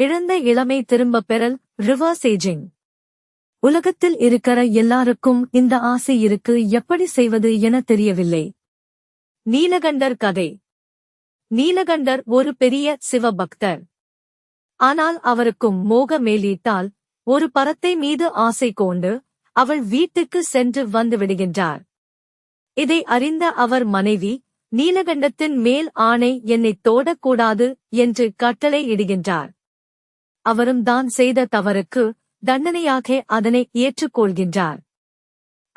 இழந்த இளமை திரும்பப் பெறல் ரிவர்ஸ் ஏஜிங் உலகத்தில் இருக்கிற எல்லாருக்கும் இந்த ஆசை இருக்கு எப்படி செய்வது என தெரியவில்லை. நீலகண்டர் கதை. நீலகண்டர் ஒரு பெரிய சிவபக்தர். ஆனால் அவருக்கும் மோக மேலீட்டால் ஒரு பறத்தை மீது ஆசை கொண்டு அவள் வீட்டுக்கு சென்று வந்து விடுகின்றார். இதை அறிந்த அவர் மனைவி நீலகண்டத்தின் மேல் ஆணை என்னை தோடக்கூடாது என்று கட்டளை இடுகின்றார். அவரும் தான் செய்த தவறுக்கு தண்டனையாக அதனை ஏற்றுக்கொள்கின்றார்.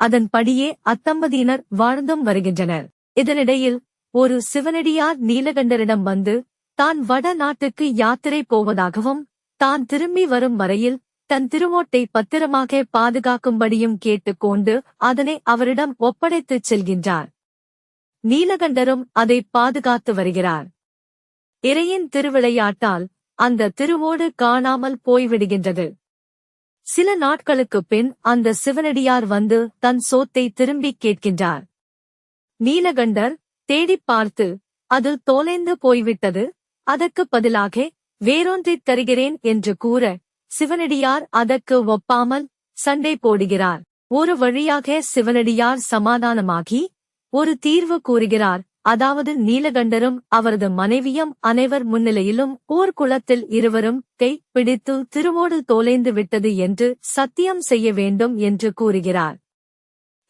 அதன்படியே அத்தம்பதியினர் வாழ்ந்தும் வருகின்றனர். இதனிடையில் ஒரு சிவனடியார் நீலகண்டரிடம் வந்து தான் வட நாட்டுக்கு யாத்திரை போவதாகவும் தான் திரும்பி வரும் வரையில் தன் திருவோட்டை பத்திரமாக பாதுகாக்கும்படியும் கேட்டுக்கொண்டு அதனை அவரிடம் ஒப்படைத்துச் செல்கின்றார். நீலகண்டரும் அதை பாதுகாத்து வருகிறார். இறையின் திருவிளையாட்டால் அந்த திருவோடு காணாமல் போய்விடுகின்றது. சில நாட்களுக்குப் பின் அந்த சிவனடியார் வந்து தன் சோத்தை திரும்பிக் கேட்கின்றார். நீலகண்டர் தேடிப் பார்த்து அது தோலைந்து போய்விட்டது அதற்குப் பதிலாக வேறொன்றைத் தருகிறேன் என்று கூற சிவனடியார் அதற்கு ஒப்பாமல் சண்டை போடுகிறார். ஒரு வழியாக சிவனடியார் சமாதானமாகி ஒரு தீர்வு கூறுகிறார். அதாவது நீலகண்டரும் அவரது மனைவியும் அனைவர் முன்னிலையிலும் ஊர்குளத்தில் இருவரும் கை பிடித்து திருவோடு தோலைந்து விட்டது என்று சத்தியம் செய்ய வேண்டும் என்று கூறுகிறார்.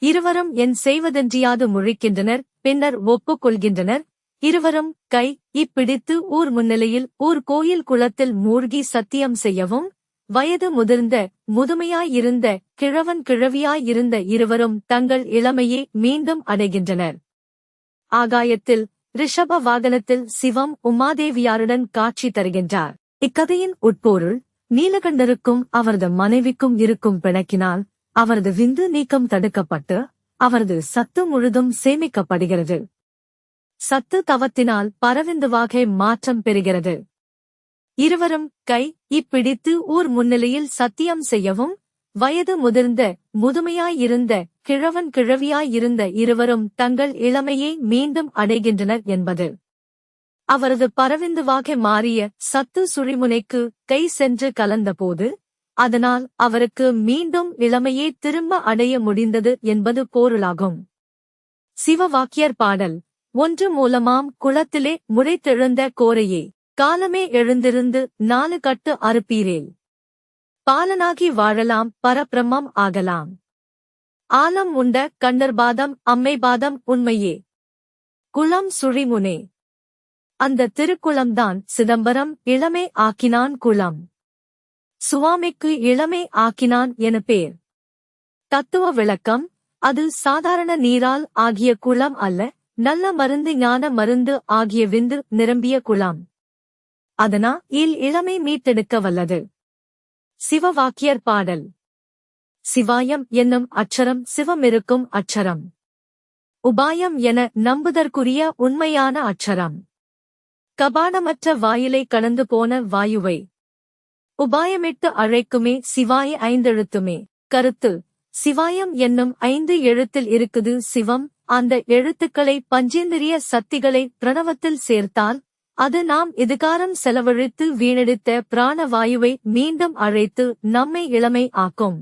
இருவரும் என் செய்வதென்றியாது முழிக்கின்றனர் பின்னர் ஒப்புக்கொள்கின்றனர். இருவரும் கை இப்பிடித்து ஊர் முன்னிலையில் ஊர் கோயில் குளத்தில் மூழ்கி சத்தியம் செய்யவும் வயது முதிர்ந்த முதுமையாயிருந்த கிழவன் கிழவியாயிருந்த இருவரும் தங்கள் இளமையை மீண்டும் அடைகின்றனர். ஆகாயத்தில் ரிஷப வாகனத்தில் சிவம் உமாதேவியாருடன் காட்சி தருகின்றார். இக்கதையின் உட்பொருள் நீலகண்டருக்கும் அவரது மனைவிக்கும் இருக்கும் பிணக்கினால் அவரது விந்து நீக்கம் தடுக்கப்பட்டு அவரது சத்து முழுதும் சேமிக்கப்படுகிறது. சத்து தவத்தினால் பரவிந்துவாக மாற்றம் பெறுகிறது. இருவரும் கை இப்பிடித்து ஊர் முன்னிலையில் சத்தியம் செய்யவும் வயது முதிர்ந்த முதுமையாயிருந்த கிழவன் கிழவியாயிருந்த இருவரும் தங்கள் இளமையை மீண்டும் அடைகின்றனர் என்பது. அவரது பரவிந்துவாக மாறிய சத்து சுழிமுனைக்கு கை சென்று கலந்தபோது அதனால் அவருக்கு மீண்டும் இளமையே திரும்ப அடைய முடிந்தது என்பது பொருளாகும். சிவவாக்கியர் பாடல் ஒன்று மூலமாம் குளத்திலே முளைத்தெழுந்த கோரையே காலமே எழுந்திருந்து நாலு கட்டு அறுப்பீரேல். பாலனாகி வாழலாம் பரபிரம்மம் ஆகலாம். ஆலம் உண்ட கண்ணர்பாதம் அம்மைபாதம் உண்மையே. குளம் சுழிமுனே. அந்த திருக்குளம்தான் சிதம்பரம் இளமே ஆக்கினான் குளம். சுவாமிக்கு இளமே ஆக்கினான் என பேர். தத்துவ விளக்கம் அது சாதாரண நீரால் ஆகிய குளம் அல்ல நல்ல மருந்து ஞான மருந்து ஆகிய விந்து நிரம்பிய குளம். அதனா இல் இளமை மீட்டெடுக்க வல்லது. சிவவாக்கியர் பாடல். சிவாயம் என்னும் அச்சரம் சிவமிருக்கும் அச்சரம் உபாயம் என நம்புதற்குரிய உண்மையான அச்சரம் கபாடமற்ற வாயிலை கடந்து போன வாயுவை. உபாயமிட்டு அழைக்குமே சிவாய ஐந்தெழுத்துமே. கருத்து சிவாயம் என்னும் ஐந்து எழுத்தில் இருக்குது சிவம் அந்த எழுத்துக்களை பஞ்சேந்திரிய சக்திகளை பிரணவத்தில் சேர்த்தால் அது நாம் இதுகாரம் செலவழித்து வீணெடுத்த பிராணவாயுவை மீண்டும் அழைத்து நம்மை இளமை ஆக்கும்.